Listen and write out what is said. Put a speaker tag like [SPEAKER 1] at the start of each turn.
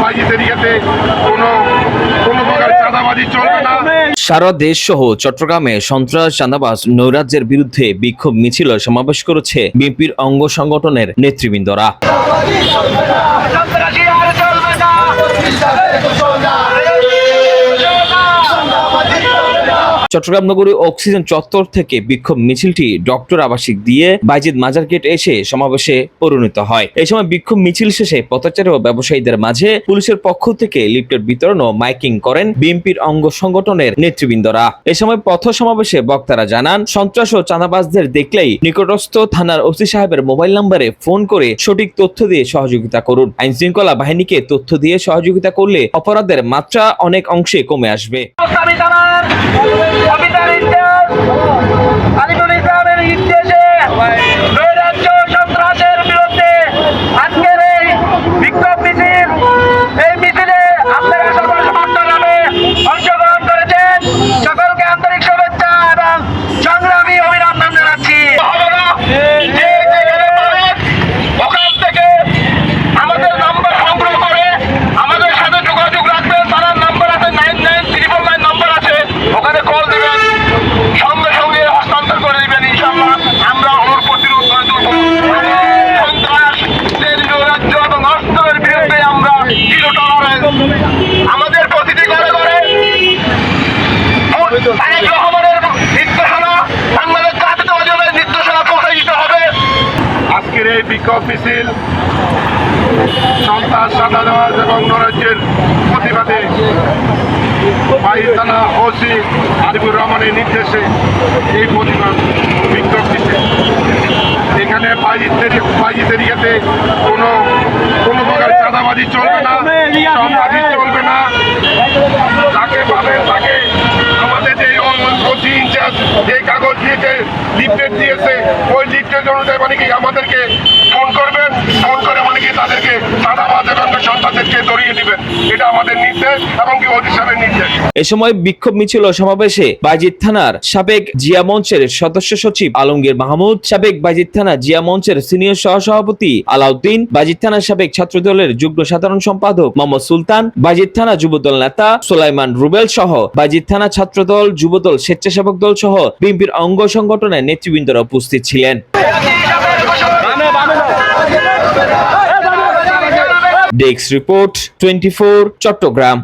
[SPEAKER 1] বাইজিদের ইয়েতে কোনো কোনো প্রকার চাঁদাবাজি চলবে না।
[SPEAKER 2] সারা দেশ সহ চট্টগ্রামে সন্ত্রাস চাঁদাবাজ নৈরাজ্যের বিরুদ্ধে বিক্ষোভ মিছিল সমাবেশ করেছে বিএনপির অঙ্গ সংগঠনের নেতৃবৃন্দরা। চট্টগ্রাম নগরী অক্সিজেন চত্বর থেকে বিক্ষোভ মিছিলটি ডক্টর আবাসিক দিয়ে বাইজিদ মাজার গেট এসে সমাবেশে পরিণত হয়। এই সময় বিক্ষোভ মিছিল শেষে পথচারী ও ব্যবসায়ীদের মাঝে পুলিশের পক্ষ থেকে লিফলেট বিতরণ ও মাইকিং করেন বিএনপির অঙ্গ সংগঠনের নেতৃবৃন্দরা। এ সময় পথ সমাবেশে বক্তারা জানান, সন্ত্রাস ও চাঁদাবাজদের দেখলেই নিকটস্থ থানার ওসি সাহেবের মোবাইল নম্বরে ফোন করে সঠিক তথ্য দিয়ে সহযোগিতা করুন। আইন শৃঙ্খলা বাহিনীকে তথ্য দিয়ে সহযোগিতা করলে অপরাধের মাত্রা অনেক অংশে কমে আসবে।
[SPEAKER 3] আমি থানার বিক্ষোভ মিছিল, সন্ত্রাস
[SPEAKER 1] চাঁদাবাজ এবং নৈরাজ্যের প্রতিবাদে বাইশ থানা ওসি আরিফুর রহমানের নির্দেশে এই প্রতিবাদ বিক্ষোভ মিছিল। এখানে বাইজিদের কোনো কোনো প্রকার চাঁদাবাজি চলবে না চলবে না যাকে পাবেন তাকে আমাদের যে ওসি ইনচার্জ যে কাগজ দিয়েছে লিফলেট দিয়েছে, ওই লিফলেট অনুযায়ী মানে কি আমাদেরকে ফোন করবেন। ফোন করে মানে কি তাদেরকে সাদা এবং সন্তানদেরকে ধরিয়ে দিবেন। এটা আমাদের
[SPEAKER 2] এ সময় বিক্ষোভ মিছিল সমাবেশে বাইজিদ থানার সাবেক জিয়া মঞ্চের সদস্য সচিব আলমগীর মাহমুদ, সাবেক বাইজিদ থানা জিয়া মঞ্চের সিনিয়র সহসভাপতি আলাউদ্দিন বাইজিদ থানা সাবেক ছাত্র দলের যুগ্ম সাধারণ সম্পাদক মোহাম্মদ সুলতান বাইজিদ থানা যুবদল নেতা সোলাইমান রুবেল সহ বাইজিদ থানা ছাত্রদল, যুবদল স্বেচ্ছাসেবক দল সহ বিএনপির অঙ্গ সংগঠনের নেতৃবৃন্দরা উপস্থিত ছিলেন। Desk report twenty Chittagong